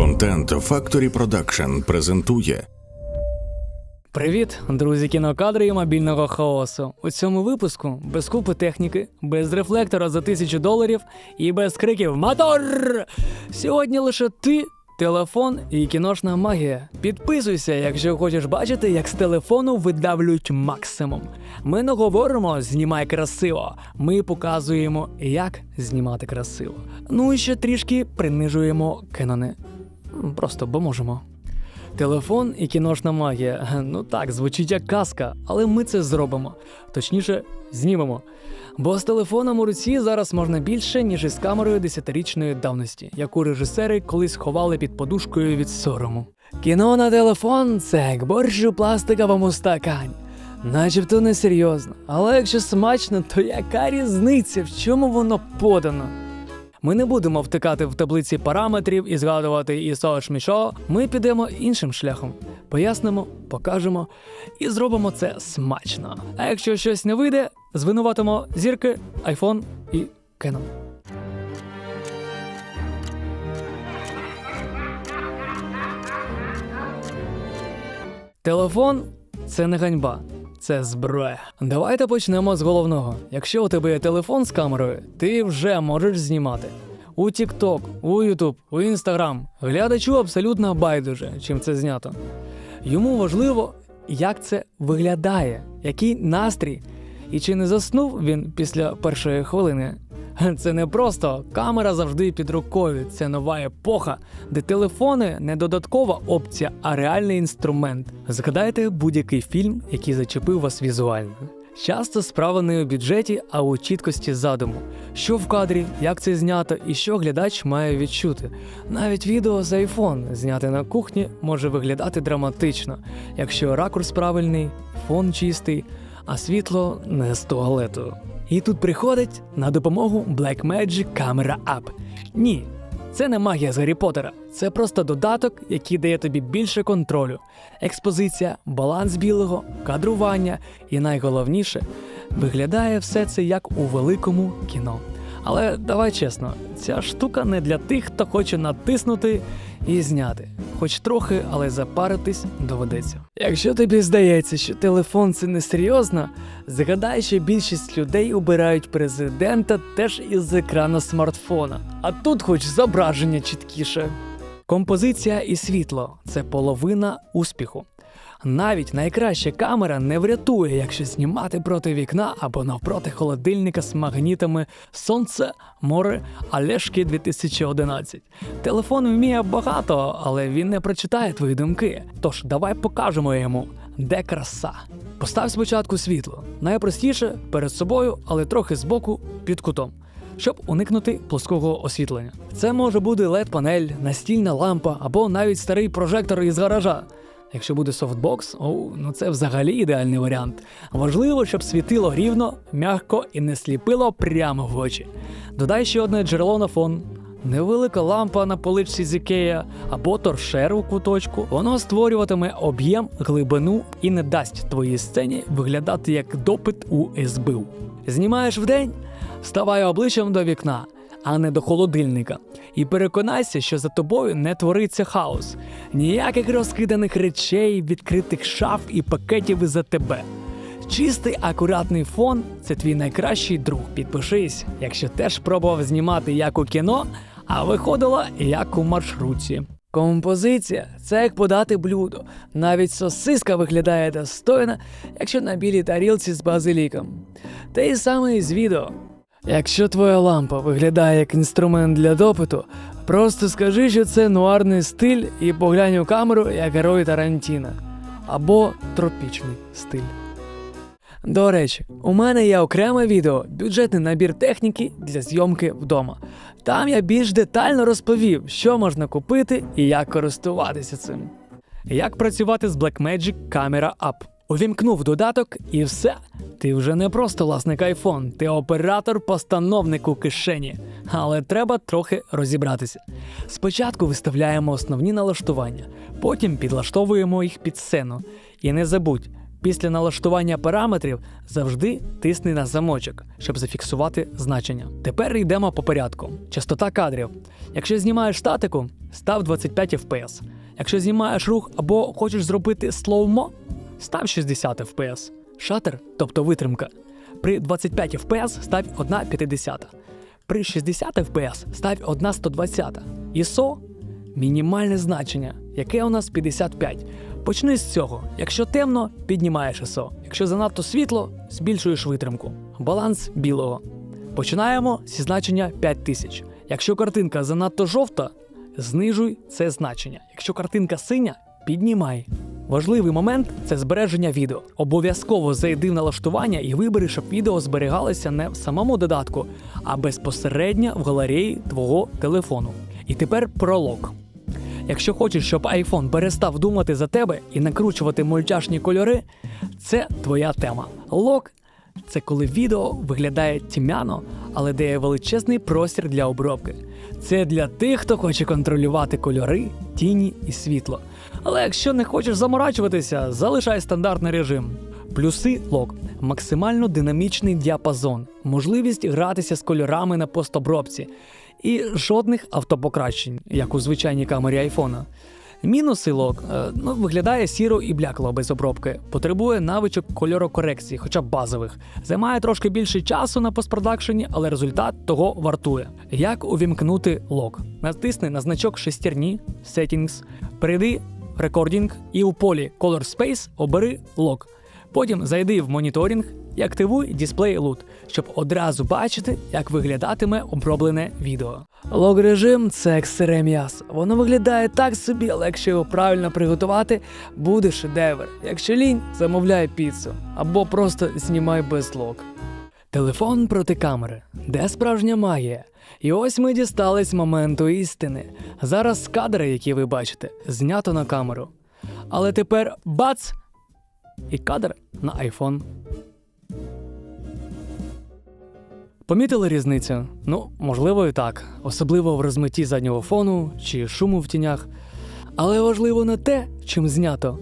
Контент Factory Production презентує Привіт, друзі кінокадри і мобільного хаосу. У цьому випуску без купи техніки, без рефлектора за тисячу доларів і без криків Мотор! Сьогодні лише ти, телефон і кіношна магія. Підписуйся, якщо хочеш бачити, як з телефону видавлюють максимум. Ми не говоримо знімай красиво. Ми показуємо, як знімати красиво. Ну і ще трішки принижуємо кенони. Просто бо можемо. Телефон і кіношна магія. Ну так, звучить як казка, але ми це зробимо. Точніше, знімемо. Бо з телефоном у руці зараз можна більше, ніж із камерою десятирічної давності, яку режисери колись ховали під подушкою від сорому. Кіно на телефон це як борщ у пластиковому стакані. Начебто не серйозно, але якщо смачно, то яка різниця, в чому воно подано? Ми не будемо втикати в таблиці параметрів і згадувати і мішо. Ми підемо іншим шляхом. Пояснимо, покажемо і зробимо це смачно. А якщо щось не вийде, звинуватимо зірки, айфон і Canon. Телефон це не ганьба. Це зброя. Давайте почнемо з головного. Якщо у тебе є телефон з камерою, ти вже можеш знімати. У TikTok, у YouTube, у Instagram. Глядачу абсолютно байдуже, чим це знято. Йому важливо, як це виглядає, який настрій, і чи не заснув він після першої хвилини. Це не просто камера завжди під рукою. Це нова епоха, де телефони не додаткова опція, а реальний інструмент. Згадайте будь-який фільм, який зачепив вас візуально. Часто справа не у бюджеті, а у чіткості задуму, що в кадрі, як це знято і що глядач має відчути. Навіть відео з iPhone зняте на кухні може виглядати драматично, якщо ракурс правильний, фон чистий, а світло не з туалету. І тут приходить на допомогу Blackmagic Camera App. Ні, це не магія з Гаррі Поттера. Це просто додаток, який дає тобі більше контролю, експозиція, баланс білого, кадрування і найголовніше, виглядає все це як у великому кіно. Але давай чесно, ця штука не для тих, хто хоче натиснути і зняти. Хоч трохи, але запаритись доведеться. Якщо тобі здається, що телефон це несерйозно, згадай, що більшість людей обирають президента теж із екрана смартфона. А тут хоч зображення чіткіше. Композиція і світло це половина успіху. Навіть найкраща камера не врятує, якщо знімати проти вікна або навпроти холодильника з магнітами Сонце, море, Олешки 2011. Телефон вміє багато, але він не прочитає твої думки. Тож давай покажемо йому, де краса. Постав спочатку світло. Найпростіше перед собою, але трохи збоку під кутом. Щоб уникнути плоского освітлення, це може бути led панель настільна лампа або навіть старий прожектор із гаража. Якщо буде софтбокс, о, ну це взагалі ідеальний варіант. Важливо, щоб світило рівно, м'яко і не сліпило прямо в очі. Додай ще одне джерело на фон. Невелика лампа на поличці з Ікея або торшер у куточку, воно створюватиме об'єм, глибину і не дасть твоїй сцені виглядати як допит у СБУ. Знімаєш вдень, ставай обличчям до вікна а не до холодильника. І переконайся, що за тобою не твориться хаос, ніяких розкиданих речей, відкритих шаф і пакетів за тебе. Чистий акуратний фон це твій найкращий друг. Підпишись, якщо теж пробував знімати як у кіно, а виходило як у маршрутці. Композиція це як подати блюдо. Навіть сосиска виглядає достойно, якщо на білій тарілці з базиліком. Те й саме і з відео. Якщо твоя лампа виглядає як інструмент для допиту, просто скажи, що це нуарний стиль і поглянь у камеру як герой Тарантіна або тропічний стиль. До речі, у мене є окреме відео бюджетний набір техніки для зйомки вдома. Там я більш детально розповів, що можна купити і як користуватися цим. Як працювати з Blackmagic Camera App. Увімкнув додаток і все. Ти вже не просто власник iPhone, ти оператор-постановник у кишені. Але треба трохи розібратися. Спочатку виставляємо основні налаштування, потім підлаштовуємо їх під сцену. І не забудь, Після налаштування параметрів завжди тисни на замочок, щоб зафіксувати значення. Тепер йдемо по порядку. Частота кадрів. Якщо знімаєш статику, став 25 FPS. Якщо знімаєш рух або хочеш зробити слоумо, став 60 FPS. Шатер, тобто витримка. При 25 FPS став 1,50. При 60 FPS став 1,120. ISO – мінімальне значення, яке у нас 55. Почни з цього. Якщо темно, піднімаєш ISO. Якщо занадто світло, збільшуєш витримку. Баланс білого. Починаємо зі значення 5000. Якщо картинка занадто жовта, знижуй це значення. Якщо картинка синя, піднімай. Важливий момент це збереження відео. Обов'язково зайди в налаштування і вибери, щоб відео зберігалося не в самому додатку, а безпосередньо в галереї твого телефону. І тепер пролог. Якщо хочеш, щоб iPhone перестав думати за тебе і накручувати мультяшні кольори, це твоя тема. Лок це коли відео виглядає тьмяно, але дає величезний простір для обробки. Це для тих, хто хоче контролювати кольори, тіні і світло. Але якщо не хочеш заморачуватися, залишай стандартний режим. Плюси лок максимально динамічний діапазон, можливість гратися з кольорами на постобробці і жодних автопокращень, як у звичайній камері айфона. Мінуси лок е, ну, виглядає сіро і блякло без обробки, потребує навичок кольорокорекції, хоча б базових. Займає трошки більше часу на постпродакшені, але результат того вартує. Як увімкнути лок? Натисни на значок шестерні Settings, перейди Recording і у полі Color Space обери лок. Потім зайди в моніторинг і активуй дисплей LUT, щоб одразу бачити, як виглядатиме оброблене відео. Лог режим це як сире м'ясо. Воно виглядає так собі, але якщо його правильно приготувати, буде шедевр. Якщо лінь, замовляй піцу або просто знімай без лог. Телефон проти камери. Де справжня магія? І ось ми дістались моменту істини. Зараз кадри, які ви бачите, знято на камеру. Але тепер бац! І кадр на iPhone. Помітили різницю? Ну, можливо, і так, особливо в розмитті заднього фону чи шуму в тінях. Але важливо не те, чим знято,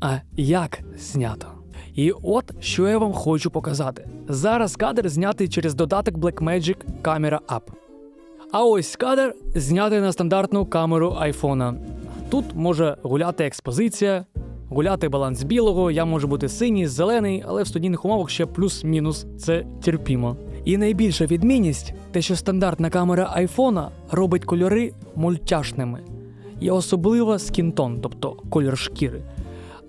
а як знято. І от що я вам хочу показати. Зараз кадр знятий через додаток Blackmagic Camera App. А ось кадр знятий на стандартну камеру айфона. Тут може гуляти експозиція, гуляти баланс білого, я можу бути синій, зелений, але в студійних умовах ще плюс-мінус це терпімо. І найбільша відмінність те, що стандартна камера айфона робить кольори мультяшними. І особливо скінтон, тобто колір шкіри.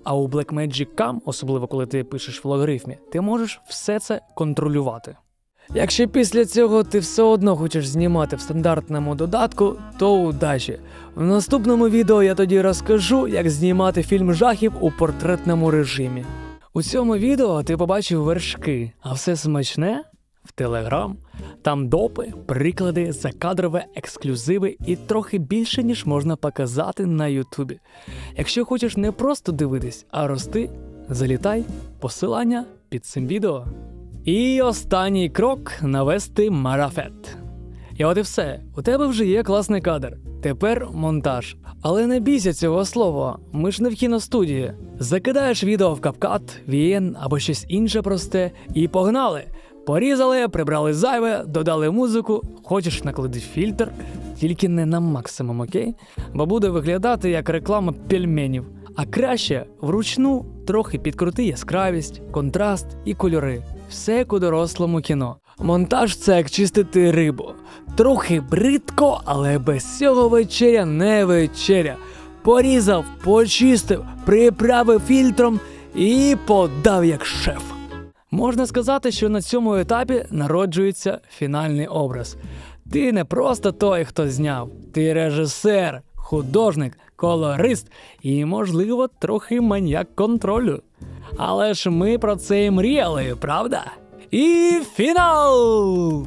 А у Blackmagic Cam, особливо коли ти пишеш в логарифмі, ти можеш все це контролювати. Якщо після цього ти все одно хочеш знімати в стандартному додатку, то удачі. В наступному відео я тоді розкажу, як знімати фільм жахів у портретному режимі. У цьому відео ти побачив вершки, а все смачне в Телеграм. Там допи, приклади, закадрове ексклюзиви і трохи більше, ніж можна показати на Ютубі. Якщо хочеш не просто дивитись, а рости, залітай, посилання під цим відео. І останній крок навести марафет. І от і все. У тебе вже є класний кадр. Тепер монтаж. Але не бійся цього слова, ми ж не в кіностудії. Закидаєш відео в CapCut, VN або щось інше просте, і погнали! Порізали, прибрали зайве, додали музику, хочеш наклади фільтр, тільки не на максимум, окей? Бо буде виглядати як реклама пельменів. А краще вручну трохи підкрути яскравість, контраст і кольори. Все як у дорослому кіно. Монтаж це як чистити рибу. Трохи бридко, але без цього вечеря не вечеря. Порізав, почистив, приправив фільтром і подав як шеф. Можна сказати, що на цьому етапі народжується фінальний образ. Ти не просто той, хто зняв, ти режисер, художник, колорист і, можливо, трохи маньяк контролю. Але ж ми про це і мріяли, правда? І фінал!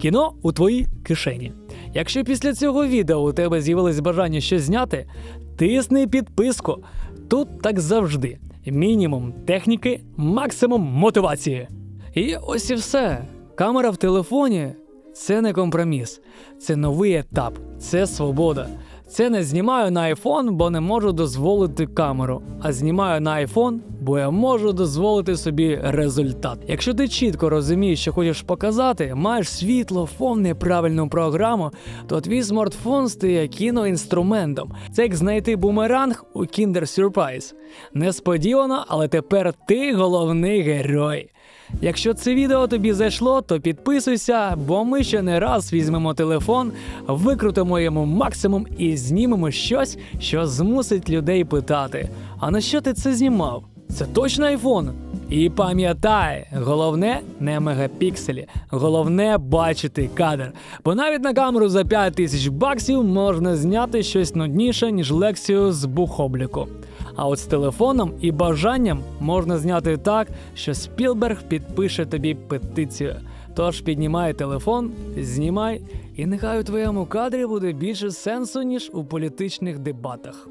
Кіно у твоїй кишені. Якщо після цього відео у тебе з'явилось бажання щось зняти, тисни підписку. Тут так завжди. Мінімум техніки, максимум мотивації. І ось і все. Камера в телефоні це не компроміс, це новий етап, це свобода. Це не знімаю на iPhone, бо не можу дозволити камеру, а знімаю на iPhone, бо я можу дозволити собі результат. Якщо ти чітко розумієш, що хочеш показати, маєш світло, фон, неправильну програму, то твій смартфон стає кіноінструментом. Це як знайти бумеранг у Kinder Surprise. Несподівано, але тепер ти головний герой. Якщо це відео тобі зайшло, то підписуйся, бо ми ще не раз візьмемо телефон, викрутимо йому максимум і знімемо щось, що змусить людей питати: а на що ти це знімав? Це точно айфон? І пам'ятай, головне не мегапікселі, головне бачити кадр. Бо навіть на камеру за 5 тисяч баксів можна зняти щось нудніше, ніж лекцію з бухобліку. А от з телефоном і бажанням можна зняти так, що Спілберг підпише тобі петицію. Тож піднімай телефон, знімай, і нехай у твоєму кадрі буде більше сенсу, ніж у політичних дебатах.